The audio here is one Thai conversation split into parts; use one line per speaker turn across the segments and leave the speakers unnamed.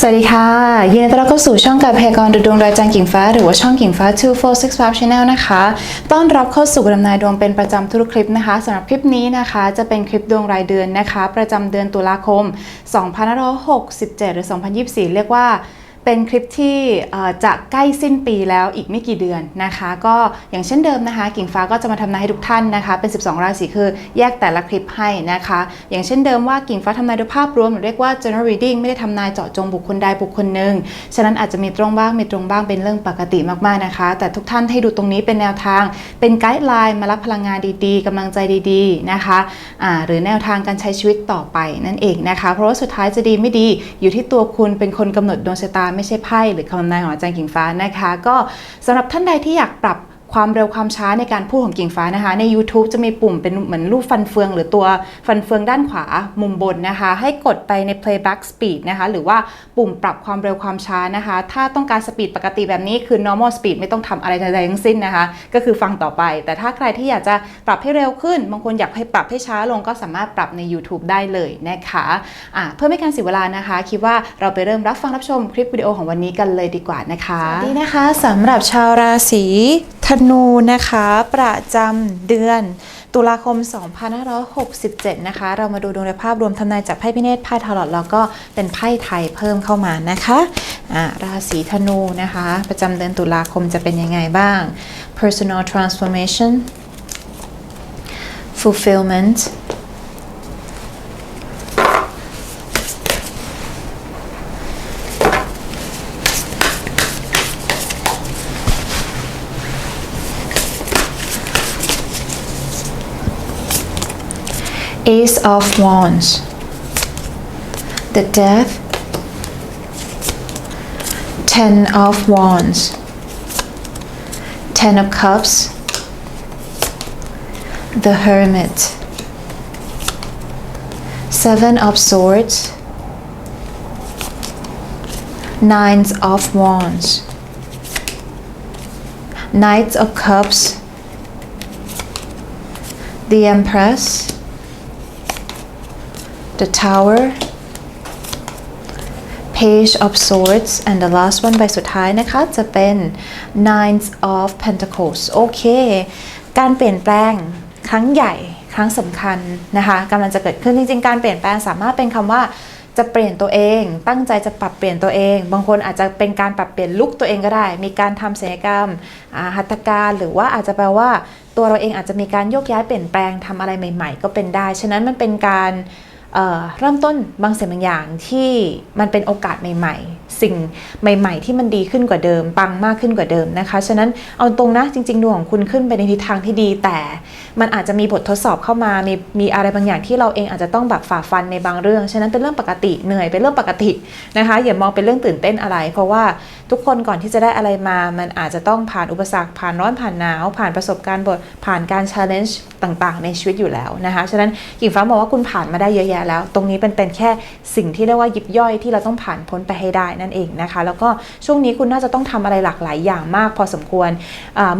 สวัสดีค่ะ ยินดีต้อนรับเข้าสู่ช่องการพยากรณ์ดวงรายจารย์กิ่งฟ้า หรือว่าช่องกิ่งฟ้า 2465 Channel นะคะ ต้อนรับเข้าสู่กรำนายดวงเป็นประจำทุกคลิปนะคะสำหรับคลิปนี้นะคะจะเป็นคลิปดวงรายเดือนนะคะ ประจำเดือนตุลาคม 2567 หรือ 2024 เรียกว่า เป็นคลิปที่จะใกล้สิ้นปีแล้วอีกไม่กี่เดือนนะคะ ก็อย่างเช่นเดิมนะคะ กิ่งฟ้าก็จะมาทำนายให้ทุกท่านนะคะ เป็น 12 ราศีคือแยกแต่ละคลิปให้นะคะ อย่างเช่นเดิมว่ากิ่งฟ้าทำนายโดยภาพรวมหรือเรียกว่า general reading ไม่ได้ทำนายเจาะจงบุคคลใดบุคคลหนึ่งฉะนั้นอาจจะมีตรงบ้างมีตรงบ้างเป็นเรื่องปกติมากๆนะคะ แต่ทุกท่านให้ดูตรงนี้เป็นแนวทาง เป็นไกด์ไลน์มารับพลังงานดีๆกำลังใจดีๆนะคะอ่าหรือแนวทางการใช้ชีวิตต่อไปนั่นเองนะคะ เพราะว่าสุดท้ายจะดีไม่ดีอยู่ที่ตัวคุณเป็นคนกำหนดดวงชะตาไม่ใช่ไพ่หรือคำนายของอาจารย์กิ่งฟ้านะคะ ก็สำหรับท่านใดที่อยากปรับ ความเร็วความช้าในการพูดของกิ่งฟ้านะคะ ใน YouTube จะมีปุ่มเป็นเหมือนรูปฟันเฟือง หรือตัวฟันเฟืองด้านขวามุมบนนะคะ ให้กดไปใน playback speed นะคะ หรือว่าปุ่มปรับความเร็วความช้านะคะ ถ้าต้องการสปีดปกติแบบนี้คือ normal speed ไม่ต้องทำอะไรใดๆทั้งสิ้นนะคะ ก็คือฟังต่อไป แต่ถ้าใครที่อยากจะปรับให้เร็วขึ้น บางคนอยากให้ปรับให้ช้าลงก็สามารถปรับใน YouTube ได้เลยนะคะะเพื่อไม่การเสียเวลานะคะ คิดว่าเราไปเริ่มรับฟังรับชมคลิปวิดีโอของวันนี้กันเลยดีกว่านะคะสวัสดีนะคะสำหรับชาวราศี ธนูนะคะประจำเดือน ตุลาคม 2567 นะคะ เรามาดูดวงในภาพรวมทำนายจากไพ่พิเนศไพ่ทาร์ลอตแล้วก็เป็นไพ่ไทยเพิ่มเข้ามานะคะอะราศีธนูนะคะ ประจำเดือนตุลาคมจะเป็นยังไงบ้าง personal transformation fulfillment Ace of Wands, the Death, Ten of Wands, Ten of Cups, the Hermit, Seven of Swords, Nines of Wands, Knights of Cups, the Empress, the Tower, Page of Swords and the last one ใบสุดท้ายนะคะ จะเป็น Nine of Pentacles โอเค การเปลี่ยนแปลงครั้งใหญ่ครั้งสำคัญนะคะกำลังจะเกิดขึ้นจริงๆ การเปลี่ยนแปลงสามารถเป็นคำว่าจะเปลี่ยนตัวเอง ตั้งใจจะปรับเปลี่ยนตัวเอง บางคนอาจจะเป็นการปรับเปลี่ยนลุคตัวเองก็ได้ มีการทำศัลยกรรมหัตถการหรือว่าอาจจะแปลว่า ตัวเราเองอาจจะมีการโยกย้ายเปลี่ยนแปลงทำอะไรใหม่ ๆ ก็เป็นได้ ฉะนั้นมันเป็นการ เเริ่มต้นบางสิ่งบางอย่างที่มันเป็นโอกาสใหม่ๆ สิ่งใหม่ ๆ ที่มันดีขึ้นกว่าเดิม ปังมากขึ้นกว่าเดิมนะคะ ฉะนั้นเอาตรงนะจริงๆดวงของคุณขึ้นไปในทิศทางที่ดี แต่มันอาจจะมีบททดสอบเข้ามา มีมีอะไรบางอย่างที่เราเองอาจจะต้องแบบฝ่าฟันในบางเรื่อง ฉะนั้นเป็นเรื่องปกติเหนื่อยเป็นเรื่องปกตินะคะ อย่ามองเป็นเรื่องตื่นเต้นอะไร เพราะว่าทุกคนก่อนที่จะได้อะไรมา มันอาจจะต้องผ่านอุปสรรคผ่านร้อนผ่านหนาว ผ่านประสบการณ์บทผ่านการ challenge ต่างๆ ในชีวิตอยู่แล้วนะคะฉะนั้นกิ่งฟ้าบอกว่าคุณผ่านมาได้เยอะแยะแล้ว ตรงนี้เป็นเป็นแค่สิ่งที่เรียกว่ายิบย่อยที่เราต้องผ่านพ้นไปให้ได้นั่นเองนะคะ แล้วก็ช่วงนี้คุณน่าจะต้องทำอะไรหลากหลายอย่างมาก พอสมควร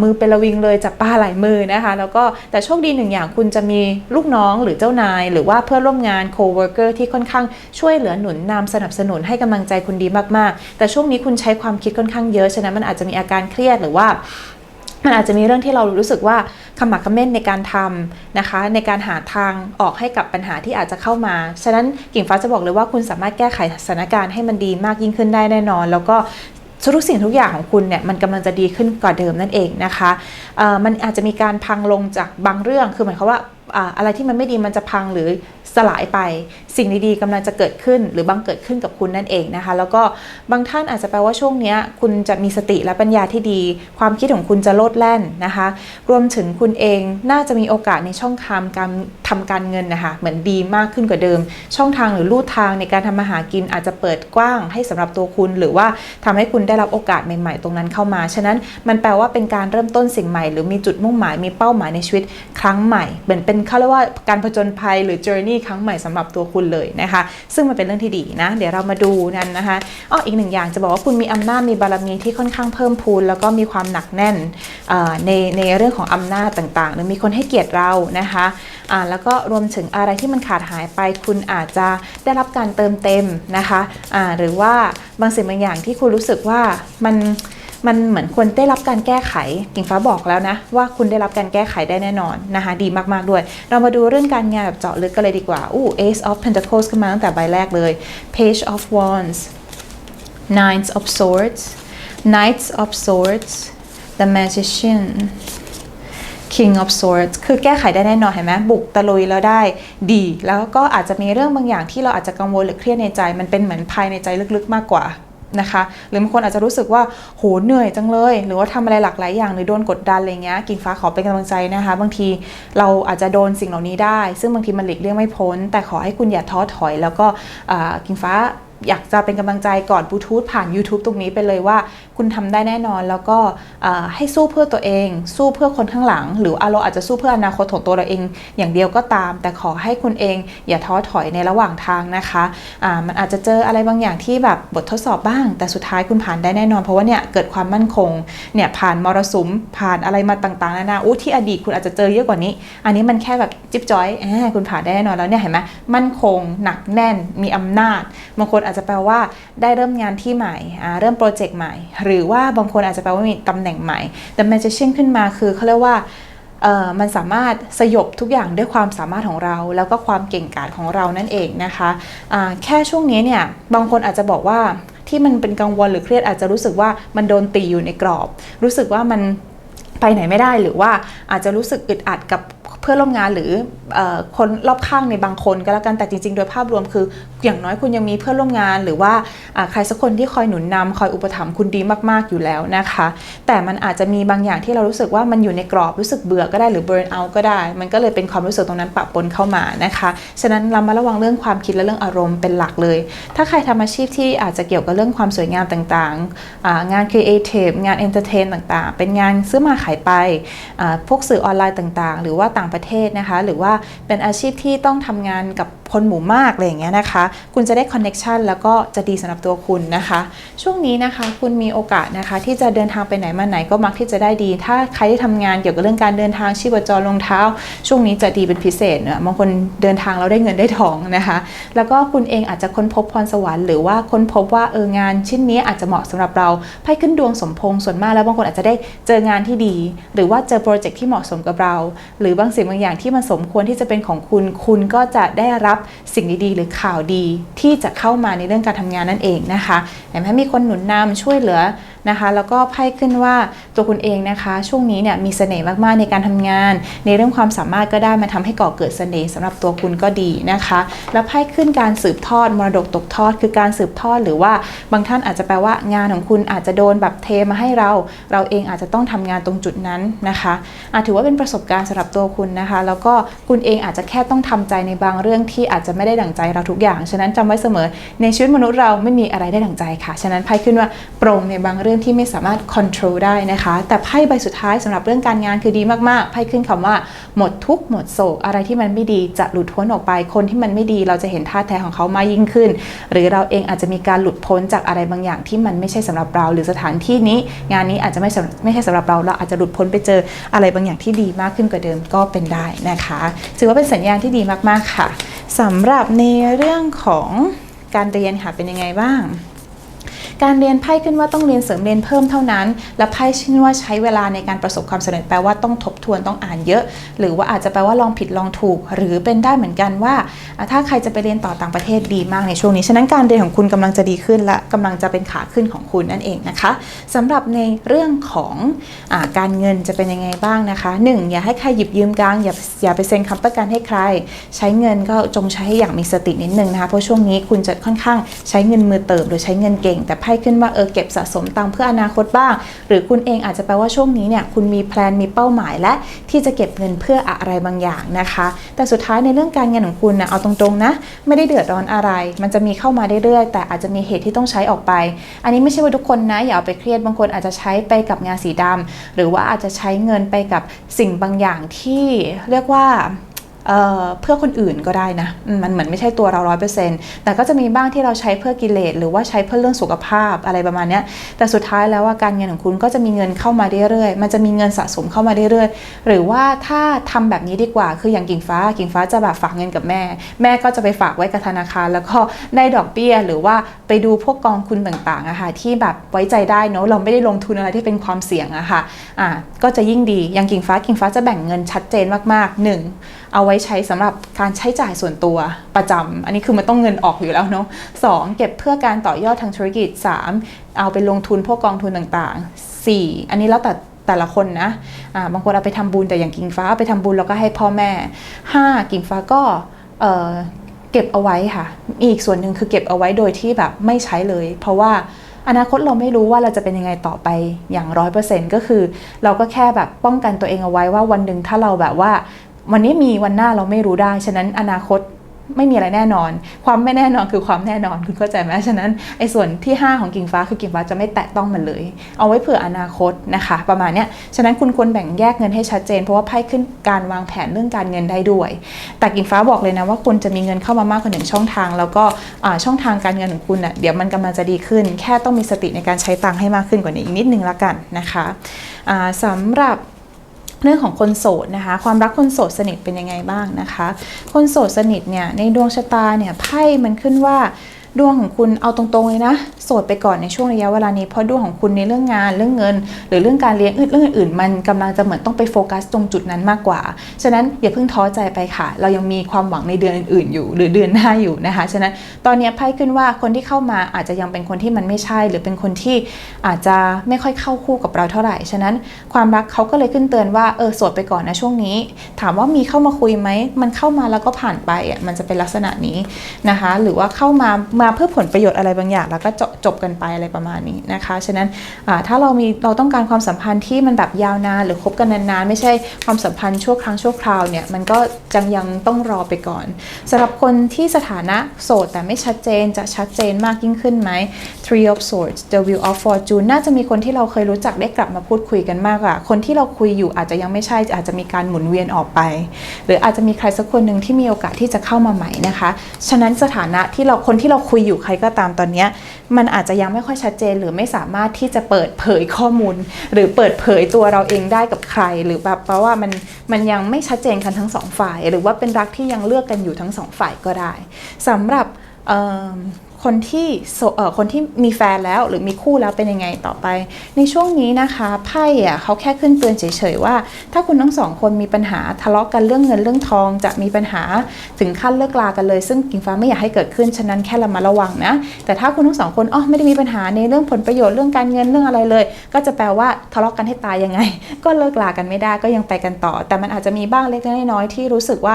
มือเป็นระวิงเลยจับปลาหลายมือนะคะ แล้วก็แต่โชคดีหนึ่งอย่างคุณจะมีลูกน้องหรือเจ้านาย หรือว่าเพื่อนร่วมงานโคเวิร์กเกอร์ที่ค่อนข้างช่วยเหลือหนุนนำสนับสนุนให้กำลังใจคุณดีมากๆ แต่ช่วงนี้คุณใช้ความคิดค่อนข้างเยอะฉะนั้นมันอาจจะมีอาการเครียดหรือว่า มันอาจจะมีเรื่องที่เรารู้สึกว่าขมักขม้นในการทำนะคะ ในการหาทางออกให้กับปัญหาที่อาจจะเข้ามา ฉะนั้นกิ่งฟ้าจะบอกเลยว่าคุณสามารถแก้ไขสถานการณ์ให้มันดีมากยิ่งขึ้นได้แน่นอน แล้วก็ทุกสิ่งทุกอย่างของคุณเนี่ยมันกำลังจะดีขึ้นกว่าเดิมนั่นเองนะคะมันอาจจะมีการพังลงจากบางเรื่องคือหมายความว่าอ่าอะไรที่มันไม่ดีมันจะพังหรือ สลายไปสิ่งดีๆกำลังจะเกิดขึ้น หรือบังเกิดขึ้นกับคุณนั่นเองนะคะ แล้วก็บางท่านอาจจะแปลว่าช่วงนี้คุณจะมีสติและปัญญาที่ดี ความคิดของคุณจะโลดแล่นนะคะ รวมถึงคุณเองน่าจะมีโอกาสในช่องทางการทำการเงินนะคะเหมือนดีมากขึ้นกว่าเดิม ช่องทางหรือลู่ทางในการทำมาหากินอาจจะเปิดกว้างให้สำหรับตัวคุณ หรือว่าทำให้คุณได้รับโอกาสใหม่ๆ ตรงนั้นเข้ามาฉะนั้นมันแปลว่าเป็นการเริ่มต้นสิ่งใหม่ หรือมีจุดมุ่งหมายมีเป้าหมายในชีวิตครั้งใหม่เหมือนเป็นเขาเรียกว่าการผจญภัยหรือ journey ครั้งใหม่สำหรับตัวคุณเลยนะคะ ซึ่งมันเป็นเรื่องที่ดีนะ เดี๋ยวเรามาดูนั้นนะคะอ้ออีกหนึ่งอย่างจะบอกว่าคุณมีอำนาจมีบารมีที่ค่อนข้างเพิ่มพูน แล้วก็มีความหนักแน่นในในเรื่องของอำนาจต่างๆ หรือมีคนให้เกียรติเรานะคะอ่าแล้วก็รวมถึงอะไรที่มันขาดหายไป คุณอาจจะได้รับการเติมเต็มนะคะอ่าหรือว่าบางสิ่งบางอย่างที่คุณรู้สึกว่ามัน มันเหมือนควรได้รับการแก้ไขกิ่งฟ้าบอกแล้วนะ ว่าคุณได้รับการแก้ไขได้แน่นอนนะคะดีมากๆด้วย เรามาดูเรื่องการงานแบบเจาะลึกกันเลยดีกว่าอู้ Ace of Pentacles ขึ้นมาตั้งแต่ใบแรกเลย Page of Wands Nines of Swords Knights of Swords The Magician King of Swords คือแก้ไขได้แน่นอนเห็นไหมบุกตะลุยแล้วได้ดี แล้วก็อาจจะมีเรื่องบางอย่างที่เราอาจจะกังวลหรือเครียดในใจ มันเป็นเหมือนภายในใจลึกๆมากกว่า นะคะหรือบางคนอาจจะรู้สึกว่าโหเหนื่อยจังเลย หรือว่าทำอะไรหลากหลายอย่างหรือโดนกดดันอะไรเงี้ยกิ่งฟ้าขอเป็นกำลังใจนะคะ บางทีเราอาจจะโดนสิ่งเหล่านี้ได้ ซึ่งบางทีมันหลีกเลี่ยงไม่พ้น แต่ขอให้คุณอย่าท้อถอย แล้วก็กิ่งฟ้า อยากจะเป็นกำลังใจก่อนบลูทูธผ่าน YouTube ตรงนี้ไปเลยว่า คุณทำได้แน่นอนแล้วก็ให้สู้เพื่อตัวเอง สู้เพื่อคนข้างหลัง หรือเราอาจจะสู้เพื่ออนาคตของตัวเราเอง อย่างเดียวก็ตาม แต่ขอให้คุณเองอย่าท้อถอยในระหว่างทางนะคะอ่ามันอาจจะเจออะไรบางอย่างที่แบบบททดสอบบ้าง แต่สุดท้ายคุณผ่านได้แน่นอน เพราะว่าเนี่ยเกิดความมั่นคงเนี่ยผ่านมรสุมผ่านอะไรมาต่างๆนานาอู้ที่อดีตคุณอาจจะเจอเยอะกว่านี้ อันนี้มันแค่แบบจิ๊บจ้อยคุณผ่านได้แน่นอนแล้วเนี่ยเห็นไหมมั่นคงหนักแน่นมีอำนาจบางคนอาจจะแปลว่าได้เริ่มงานที่ใหม่ เริ่มโปรเจกต์ใหม่ หรือว่าบางคนอาจจะแปลว่ามีตำแหน่งใหม่ แต่ magician ขึ้นมาคือเขาเรียกว่ามันสามารถสยบทุกอย่างด้วยความสามารถของเรา แล้วก็ความเก่งกาจของเรานั่นเองนะคะอ่าแค่ช่วงนี้เนี่ยบางคนอาจจะบอกว่าที่มันเป็นกังวลหรือเครียดอาจจะรู้สึกว่ามันโดนตีอยู่ในกรอบ รู้สึกว่ามัน ไปไหนไม่ได้หรือว่าอาจจะรู้สึกอึดอัดกับเพื่อนร่วมงานหรืออคนรอบข้างในบางคนก็แล้วกันแต่จริง ๆ โดยภาพรวมคือ อย่างน้อยคุณยังมีเพื่อนร่วมงาน หรือว่าใครสักคนที่คอยหนุนนำคอยอุปถัมภ์คุณดีมากๆอยู่แล้วนะคะ แต่มันอาจจะมีบางอย่างที่เรารู้สึกว่ามันอยู่ในกรอบรู้สึกเบื่อก็ได้หรือ burn out ก็ได้ มันก็เลยเป็นความรู้สึกตรงนั้นปะปนเข้ามานะคะฉะนั้นเรามาระวังเรื่องความคิดและเรื่องอารมณ์เป็นหลักเลย ถ้าใครทำอาชีพที่อาจจะเกี่ยวกับเรื่องความสวยงามต่างๆงาน creative งาน entertain ต่างๆ เป็นงานซื้อมาขายไป พวกสื่อออนไลน์ต่างๆ หรือว่าต่างประเทศนะคะ หรือว่าเป็นอาชีพที่ต้องทำงานกับคนหมู่มากอะไรอย่างเงี้ยนะคะ คุณจะได้คอนเน็ชันแล้วก็จะดีสำหรับตัวคุณนะคะ ช่วงนี้นะคะคุณมีโอกาสนะคะ ที่จะเดินทางไปไหนมาไหนก็มักที่จะได้ดี ถ้าใครที่ทำงานเกี่ยวกับเรื่องการเดินทางชีพจรรองเท้า ช่วงนี้จะดีเป็นพิเศษเนี่ยบางคนเดินทางแล้วได้เงินได้ทองนะคะ แล้วก็คุณเองอาจจะค้นพบพรสวรรค์หรือว่าค้นพบว่าเอองานชิ้นนี้อาจจะเหมาะสำหรับเราไพ่ขึ้นดวงสมพงษ์ส่วนมากแล้วบางคนอาจจะได้เจองานที่ดีหรือว่าเจอโปรเจกต์ที่เหมาะสมกับเรา หรือบางสิ่งบางอย่างที่มันสมควรที่จะเป็นของคุณ คุณก็จะได้รับสิ่งดีๆ หรือข่าวดีที่จะเข้ามาในเรื่องการทำงานนั่นเองนะคะเห็นไหมมีคนหนุนนำช่วยเหลือ นะคะ แล้วก็ไพ่ขึ้นว่าตัวคุณเองนะคะ ช่วงนี้เนี่ยมีเสน่ห์มากๆในการทำงาน ในเรื่องความสามารถก็ได้มาทำให้ก่อเกิดเสน่ห์สำหรับตัวคุณก็ดีนะคะ แล้วไพ่ขึ้นการสืบทอดมรดกตกทอด คือการสืบทอดหรือว่าบางท่านอาจจะแปลว่างานของคุณอาจจะโดนแบบเทมาให้เรา เราเองอาจจะต้องทำงานตรงจุดนั้นนะคะอาจถือว่าเป็นประสบการณ์สำหรับตัวคุณนะคะ แล้วก็คุณเองอาจจะแค่ต้องทำใจในบางเรื่องที่อาจจะไม่ได้ดั่งใจเราทุกอย่าง ฉะนั้นจำไว้เสมอ ในชีวิตมนุษย์เราไม่มีอะไรได้ดั่งใจค่ะ ฉะนั้นไพ่ขึ้นว่าโปร่งในบางเรื่องที่ไม่สามารถ control ได้นะคะ แต่ไพ่ใบสุดท้ายสำหรับเรื่องการงานคือดีมากๆไพ่ขึ้นคำว่า หมดทุกหมดโศก อะไรที่มันไม่ดีจะหลุดพ้นออกไป คนที่มันไม่ดีเราจะเห็นท่าแท้ของเขามากยิ่งขึ้น หรือเราเองอาจจะมีการหลุดพ้นจากอะไรบางอย่างที่มันไม่ใช่สำหรับเรา หรือสถานที่นี้ งานนี้อาจจะไม่ไม่ใช่สำหรับเราเราอาจจะหลุดพ้นไปเจออะไรบางอย่างที่ดีมากขึ้นกว่าเดิมก็เป็นได้นะคะ ถือว่าเป็นสัญญาณที่ดีมากๆค่ะสำหรับในเรื่องของการเรียนค่ะเป็นยังไงบ้าง การเรียนไพ่ขึ้นว่าต้องเรียนเสริมเรียนเพิ่มเท่านั้น และไพ่ชื่อว่าใช้เวลาในการประสบความสำเร็จแปลว่าต้องทบทวนต้องอ่านเยอะ หรือว่าอาจจะแปลว่าลองผิดลองถูก หรือเป็นได้เหมือนกันว่า ถ้าใครจะไปเรียนต่อต่างประเทศดีมากในช่วงนี้ฉะนั้นการเรียนของคุณกำลังจะดีขึ้น และกำลังจะเป็นขาขึ้นของคุณนั่นเองนะคะสำหรับในเรื่องของอการเงินจะเป็นยังไงบ้างนะคะ 1. อย่าให้ใครหยิบยืมกลางอย่าอย่าไปเซ็นคำประกันให้ใคร ใช้เงินก็จงใช้ให้อย่างมีสตินิดนึงนะคะเพราะช่วงนี้คุณจะค่อนข้างใช้เงินมือเติบหรือใช้เงินเก่งแต่ไพ่ขึ้นว่าเออเก็บสะสมตังเพื่ออนาคตบ้าง หรือคุณเองอาจจะแปลว่าช่วงนี้เนี่ยคุณมีแพลนมีเป้าหมายและที่จะเก็บเงินเพื่ออะไรบางอย่างนะคะ แต่สุดท้ายในเรื่องการเงินของคุณนะเอาตรงๆนะ ไม่ได้เดือดร้อนอะไร มันจะมีเข้ามาเรื่อยๆ แต่อาจจะมีเหตุที่ต้องใช้ออกไป อันนี้ไม่ใช่ว่าทุกคนนะอย่าเอาไปเครียดบางคนอาจจะใช้ไปกับงานสีดำหรือว่าอาจจะใช้เงินไปกับสิ่งบางอย่างที่เรียกว่า เเพื่อคนอื่นก็ได้นะมันเหมือนไม่ใช่ตัวเราร้อยเปอร์เซ็นต์แต่ก็จะมีบ้างที่เราใช้เพื่อกิเลสหรือว่าใช้เพื่อเรื่องสุขภาพอะไรประมาณนี้แต่สุดท้ายแล้วว่าการเงินของคุณก็จะมีเงินเข้ามาเรื่อยๆมันจะมีเงินสะสมเข้ามาเรื่อยๆหรือว่าถ้าทำแบบนี้ดีกว่าคืออย่างกิ่งฟ้ากิ่งฟ้าจะแบบฝากเงินกับแม่ แม่ก็จะไปฝากไว้กับธนาคาร แล้วก็ได้ดอกเบี้ยหรือว่าไปดูพวกกองทุนต่างๆอะค่ะที่แบบไว้ใจได้เนอะเราไม่ได้ลงทุนอะไรที่เป็นความเสี่ยงอะค่ะอ่าก็จะยิ่งดีอย่างกิ่งฟ้ากิ่งฟ้าจะแบ่งเงินชัดเจนมากๆหนึ่งเอาไว้ใช้สำหรับการใช้จ่ายส่วนตัวประจำอันนี้คือมันต้องเงินออกอยู่แล้วเนาะสองเก็บเพื่อการต่อยอดทางธุรกิจ 3. เอาไปลงทุนพวกกองทุนต่างๆ 4. อันนี้แล้วแต่แต่ละคนนะอ่าบางคนเอาไปทำบุญแต่อย่างกิ่งฟ้าเอาไปทำบุญแล้วก็ให้พ่อแม่ 5. กิ่งฟ้าก็เอ่อเก็บเอาไว้ค่ะ อีกส่วนหนึ่งคือเก็บเอาไว้โดยที่แบบไม่ใช้เลย เพราะว่าอนาคตเราไม่รู้ว่าเราจะเป็นยังไงต่อไปอย่างร้อยเปอร์เซ็นต์ก็คือ เราก็แค่แบบป้องกันตัวเองเอาไว้ว่าวันหนึ่งถ้าเราแบบว่า วันนี้มีวันหน้าเราไม่รู้ได้ ฉะนั้นอนาคตไม่มีอะไรแน่นอน ความไม่แน่นอนคือความแน่นอนคุณเข้าใจไหมฉะนั้นไอ้ส่วนที่ 5 ของกิ่งฟ้าคือกิ่งฟ้าจะไม่แตะต้องมันเลย เอาไว้เผื่ออนาคตนะคะ ประมาณเนี้ยฉะนั้นคุณควรแบ่งแยกเงินให้ชัดเจน เพราะว่าไพ่ขึ้นการวางแผนเรื่องการเงินได้ด้วย แต่กิ่งฟ้าบอกเลยนะว่าคุณจะมีเงินเข้ามามากกว่าหนึ่งช่องทาง แล้วก็ช่องทางการเงินของคุณอะเดี๋ยวมันกำลังจะดีขึ้น แค่ต้องมีสติในการใช้ตังค์ให้มากขึ้นกว่านี้อีกนิดนึงละกันนะคะอ่าสำหรับ เรื่องของคนโสดนะคะ ความรักคนโสดสนิทเป็นยังไงบ้างนะคะ คนโสดสนิทเนี่ยในดวงชะตาเนี่ยไพ่มันขึ้นว่า ดวงของคุณเอาตรงๆเลยนะ โสดไปก่อนในช่วงระยะเวลานี้เพราะดวงของคุณในเรื่องงานเรื่องเงิน หรือเรื่องการเลี้ยงอืดเรื่องอื่นๆมันกำลังจะเหมือนต้องไปโฟกัสตรงจุดนั้นมากกว่า ฉะนั้นอย่าเพิ่งท้อใจไปค่ะ เรายังมีความหวังในเดือนอื่นๆอยู่ หรือเดือนหน้าอยู่นะคะ ฉะนั้นตอนนี้ไพ่ขึ้นว่าคนที่เข้ามาอาจจะยังเป็นคนที่มันไม่ใช่ หรือเป็นคนที่อาจจะไม่ค่อยเข้าคู่กับเราเท่าไหร่ ฉะนั้นความรักเขาก็เลยขึ้นเตือนว่าเออโสดไปก่อนนะช่วงนี้ ถามว่ามีเข้ามาคุยไหมมันเข้ามาแล้วก็ผ่านไปอะมันจะเป็นลักษณะนี้นะคะ หรือว่าเข้ามามาเพื่อผลประโยชน์อะไรบางอย่าง แล้วก็จบจบกันไปอะไรประมาณนี้นะคะ ฉะนั้นถ้าเรามีเราต้องการความสัมพันธ์ที่มันแบบยาวนานหรือคบกันนานๆ ไม่ใช่ความสัมพันธ์ชั่วครั้งชั่วคราวเนี่ยมันก็จังยังต้องรอไปก่อนสำหรับคนที่สถานะโสดแต่ไม่ชัดเจนจะชัด j นมากยิ่งขึ้นไหม Three of Swords The Wheel of Fortune น่าจะมีคนที่เราเคยรู้จักได้กลับมาพูดคุยกันมากกว่าคนที่เราคุยอยู่อาจจะยังไม่ใช่อาจจะมีการหมุนเวียนออกไป หรืออาจจะมีใครสักคนหนึ่งที่มีโอกาสที่จะเข้ามาใหม่นะคะ ฉะนั้นสถานะที่เราคนที่เราคุยอยู่ใครก็ตามตอนนี้ มันอาจจะยังไม่ค่อยชัดเจนหรือไม่สามารถที่จะเปิดเผยข้อมูล หรือเปิดเผยตัวเราเองได้กับใคร หรือแบบเพราะว่ามันมันยังไม่ชัดเจนกันทั้งสองฝ่าย หรือว่าเป็นรักที่ยังเลือกกันอยู่ทั้งสองฝ่ายก็ได้สำหรับ คนที่เอ่อคนที่มีแฟนแล้วหรือมีคู่แล้วเป็นยังไงต่อไป ในช่วงนี้นะคะไพ่อะเขาแค่ขึ้นเตือนเฉยๆว่า ถ้าคุณทั้งสองคนมีปัญหาทะเลาะกันเรื่องเงินเรื่องทอง จะมีปัญหาถึงขั้นเลิกลากันเลย ซึ่งกิ่งฟ้าไม่อยากให้เกิดขึ้นฉะนั้นแค่ระมัดระวังนะแต่ถ้าคุณทั้งสองคนอ๋อไม่ได้มีปัญหาในเรื่องผลประโยชน์เรื่องการเงินเรื่องอะไรเลย ก็จะแปลว่าทะเลาะกันให้ตายยังไง ก็เลิกลากันไม่ได้ก็ยังไปกันต่อ แต่มันอาจจะมีบ้างเล็กๆน้อยๆที่รู้สึกว่า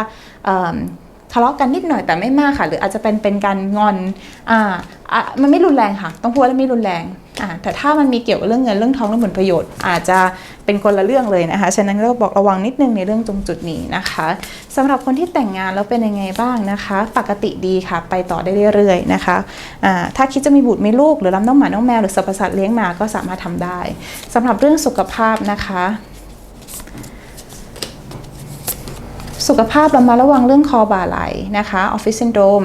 ทะเลาะกันนิดหน่อยแต่ไม่มากค่ะ หรืออาจจะเป็นเป็นการงอนอ่าอะมันไม่รุนแรงค่ะ ต้องพูดว่าไม่รุนแรงอ่าแต่ถ้ามันมีเกี่ยวกับเรื่องเงินเรื่องทองเรื่องผลประโยชน์ อาจจะเป็นคนละเรื่องเลยนะคะฉะนั้นก็บอกระวังนิดนึงในเรื่องตรงจุดนี้นะคะสำหรับคนที่แต่งงานแล้วเป็นยังไงบ้างนะคะ ปกติดีค่ะ ไปต่อได้เรื่อยๆนะคะอ่าถ้าคิดจะมีบุตรมีลูกหรือรับน้องหมาน้องแมวหรือสรรพสัตว์เลี้ยงมาก็สามารถทำได้สำหรับเรื่องสุขภาพนะคะ สุขภาพเรามาระวังเรื่องคอบ่าไหลนะคะออฟฟิศซินโดรม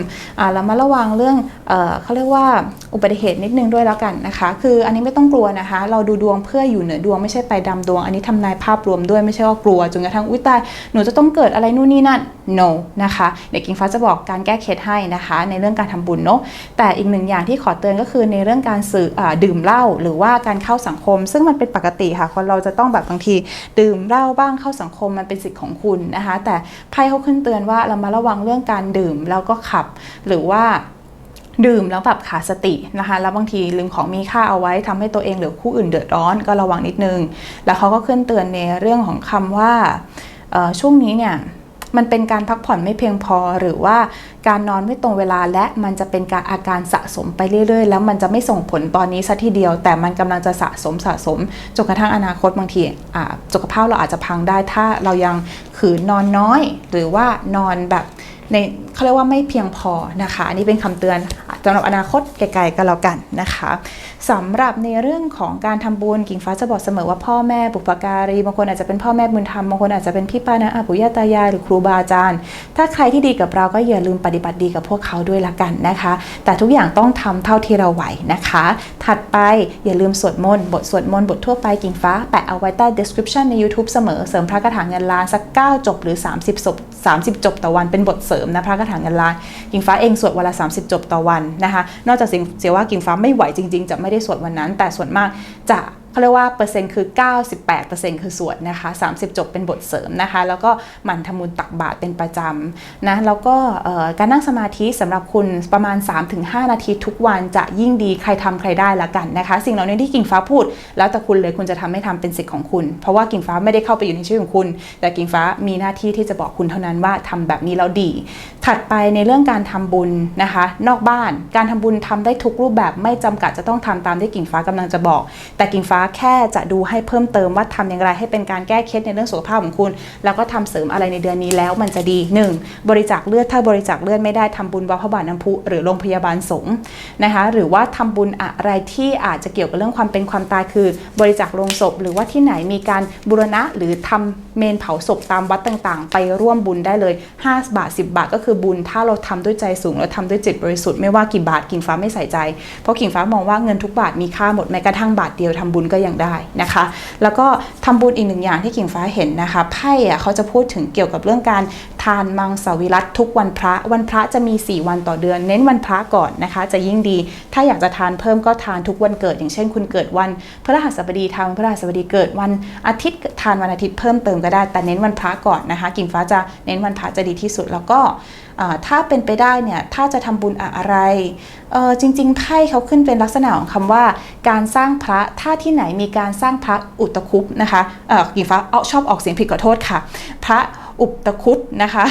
เรามาระวังเรื่องเอเขาเรียกว่าอุบัติเหตุนิดนึงด้วยแล้วกันนะคะ คืออันนี้ไม่ต้องกลัวนะคะ เราดูดวงเพื่ออยู่เหนือดวงไม่ใช่ไปดำดวง อันนี้ทำนายภาพรวมด้วยไม่ใช่ว่ากลัวจนกระทั่งอุ้ยตายหนูจะต้องเกิดอะไรนู่นนี่นั่น no นะคะ เด็กกิ่งฟ้าจะบอกการแก้เคล็ดให้นะคะ ในเรื่องการทำบุญเนาะแต่อีกหนึ่งอย่างที่ขอเตือนก็คือในเรื่องการสื่ออดื่มเหล้าหรือว่าการเข้าสังคม ซึ่งมันเป็นปกติค่ะคนเราจะต้องแบบบางที ดื่มเหล้าบ้างเข้าสังคมมันเป็นสิทธิ์ของคุณนะคะ แต่ไพ่เขาขึ้นเตือนว่าเรามาระวังเรื่องการดื่มแล้วก็ขับ หรือว่าดื่มแล้วแบบขาดสตินะคะ แล้วบางทีลืมของมีค่าเอาไว้ทำให้ตัวเองหรือคู่อื่นเดือดร้อนก็ระวังนิดนึง แล้วเขาก็ขึ้นเตือนในเรื่องของคำว่าช่วงนี้เนี่ย มันเป็นการพักผ่อนไม่เพียงพอ หรือว่าการนอนไม่ตรงเวลาและมันจะเป็นการอาการสะสมไปเรื่อย ๆ แล้วมันจะไม่ส่งผลตอนนี้ซะทีเดียว แต่มันกำลังจะสะสมสะสมจนกระทั่งอนาคตบางทีสุขภาพเราอาจจะพังได้ถ้าเรายังขืนนอนน้อย หรือว่านอนแบบ ในเขาเรียกว่าไม่เพียงพอนะคะอันนี้เป็นคำเตือนสำหรับอนาคตไกลๆก็แล้วกันนะคะสำหรับในเรื่องของการทำบุญกิ่งฟ้าจะบอกเสมอว่าพ่อแม่บุปการีบางคนอาจจะเป็นพ่อแม่บุญธรรมบางคนอาจจะเป็นพี่ป้านะอาปุย่าตายายหรือครูบาอาจารย์ ถ้าใครที่ดีกับเราก็อย่าลืมปฏิบัติดีกับพวกเขาด้วยละกันนะคะ แต่ทุกอย่างต้องทำเท่าที่เราไหวนะคะ ถัดไปอย่าลืมสวดมนต์บทสวดมนต์บททั่วไปกิ่งฟ้าแปะเอาไว้ใต้ description ใน YouTube เสมอเสริมพระคาถาเงินล้านสัก 9 จบหรือ 30 จบ 30 จบต่อวันเป็นบทเสริมนะพระคาถาเงินล้านกิ่งฟ้าเองสวดวันละ 30 จบต่อวันนะคะนอกจากเสียว่ากิ่งฟ้าไม่ไหวจริง ๆ จะไม่ได้สวดวันนั้น แต่ส่วนมากจะ เขาเรียกว่าเปอร์เซ็นต์คือ 98%คือสวดนะคะ 30 จบเป็นบทเสริมนะคะ แล้วก็หมั่นทำบุญตักบาตรเป็นประจำนะแล้วก็การนั่งสมาธิสำหรับคุณประมาณ 3-5 นาทีทุกวันจะยิ่งดีใครทำใครได้ละกันนะคะ สิ่งเหล่านี้ที่กิ่งฟ้าพูด แล้วแต่คุณเลยคุณจะทำไม่ทำเป็นสิทธิ์ของคุณ เพราะว่ากิ่งฟ้าไม่ได้เข้าไปอยู่ในชีวิตของคุณ แต่กิ่งฟ้ามีหน้าที่ที่จะบอกคุณเท่านั้นว่าทำแบบนี้แล้วดี ถัดไปในเรื่องการทำบุญนะคะ นอกบ้านการทำบุญทำได้ทุกรูปแบบไม่จำกัดจะต้องทำตามที่กิ่งฟ้ากำลังจะบอก แต่กิ่งฟ้าแค่จะดูให้เพิ่มเติมว่าทำอย่างไรให้เป็นการแก้เคล็ดในเรื่องสุขภาพของคุณ แล้วก็ทำเสริมอะไรในเดือนนี้แล้วมันจะดี 1. บริจาคเลือดถ้าบริจาคเลือดไม่ได้ทำบุญวัดพระบาทน้ำพุหรือโรงพยาบาลสงฆ์นะคะหรือว่าทำบุญอะไรที่อาจจะเกี่ยวกับเรื่องความเป็นความตายคือ บริจาคโลงศพ หรือว่าที่ไหนมีการบูรณะหรือทำเมนเผาศพตามวัดต่างๆ ไปร่วมบุญได้เลย 5 บาท 10 บาทก็คือบุญ ถ้าเราทำด้วยใจสูงแล้วทำด้วยจิตบริสุทธิ์ไม่ว่ากี่บาทกิ่งฟ้าไม่ใส่ใจ เพราะกิ่งฟ้ามองว่าเงินทุกบาทมีค่าหมดแม้กระทั่งบาทเดียวทำบุญก็ยังได้นะคะ แล้วก็ทำบุญอีกหนึ่งอย่างที่กิ่งฟ้าเห็นนะคะไพ่อะเขาจะพูดถึงเกี่ยวกับเรื่องการานมังสวิรัตทุกวันพระ วันพระจะมี 4 วันต่อเดือน เน้นวันพระก่อนนะคะ จะยิ่งดี ถ้าอยากจะทานเพิ่มก็ทานทุกวันเกิด อย่างเช่นคุณเกิดวันพฤหัสบดีทานวันพฤหัสบดีเกิดวันอาทิตย์ทานวันอาทิตย์เพิ่มเติมก็ได้ แต่เน้นวันพระก่อนนะคะ กิ่งฟ้าจะเน้นวันพระจะดีที่สุดแล้วก็ถ้าเป็นไปได้เนี่ยถ้าจะทำบุญอะไรเออจริงๆไพ่เขาขึ้นเป็นลักษณะของคำว่า การสร้างพระถ้าที่ไหนมีการสร้างพระอุตคุปนะคะกิ่งฟ้าเอาชอบออกเสียงผิดขอโทษค่ะ พระ อุปตคุตนะคะ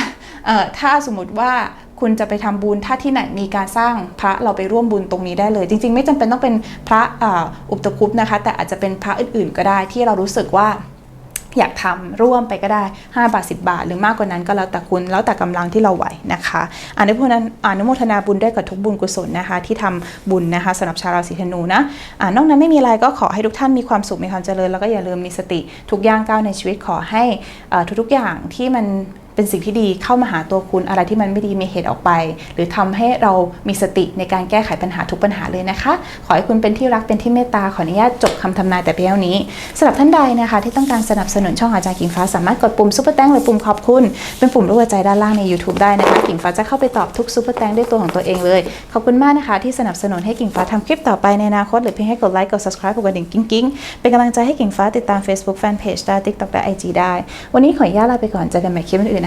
ถ้าสมมติว่าคุณจะไปทำบุญถ้าที่ไหนมีการสร้างพระเราไปร่วมบุญตรงนี้ได้เลย จริง ๆ ไม่จำเป็นต้องเป็นพระอ่าอุตคุปนะคะ แต่อาจจะเป็นพระอื่นๆก็ได้ที่เรารู้สึกว่า อยากทำร่วมไปก็ได้ 5 บาท 10 บาท หรือมากกว่านั้นก็แล้วแต่คุณแล้วแต่กำลังที่เราไหวนะคะอนุโมทนาอนุโมทนาบุญด้วยกับทุกบุญกุศลนะคะ ที่ทำบุญนะคะสำหรับชาวราศีธนูนะอ่านอกนั้นไม่มีอะไรก็ขอให้ทุกท่านมีความสุขมีความเจริญแล้วก็อย่าลืมมีสติทุกย่างก้าวในชีวิตขอให้ทุกๆอย่างที่มัน เป็นสิ่งที่ดีเข้ามาหาตัวคุณอะไรที่มันไม่ดีมีเหตุออกไป หรือทำให้เรามีสติในการแก้ไขปัญหาทุกปัญหาเลยนะคะ ขอให้คุณเป็นที่รักเป็นที่เมตตาขออนุญาตจบคำทำนายแต่เพียงเท่านี้สำหรับท่านใดนะคะ ที่ต้องการสนับสนุนช่องอาจารย์กิ่งฟ้าสามารถกดปุ่มซุปเปอร์แตงหรือปุ่มขอบคุณ เป็นปุ่มรูปหัวใจด้านล่างใน YouTube ได้นะคะกิ่งฟ้าจะเข้าไปตอบทุกซุปเปอร์แตงด้วยตัวของตัวเองเลยขอบคุณมากนะคะ ที่สนับสนุนให้กิ่งฟ้าทำคลิปต่อไปในอนาคตหรือเพียงให้กดไลค์กด subscribe กดกระดิ่งกิ๊งๆเป็นกำลังใจให้กิ่งฟ้าติดตาม Facebook Fanpage ได้ TikTok และ IG ได้ วันนี้ขออนุญาตลาไปก่อนเจอกันใหม่คลิปอื่น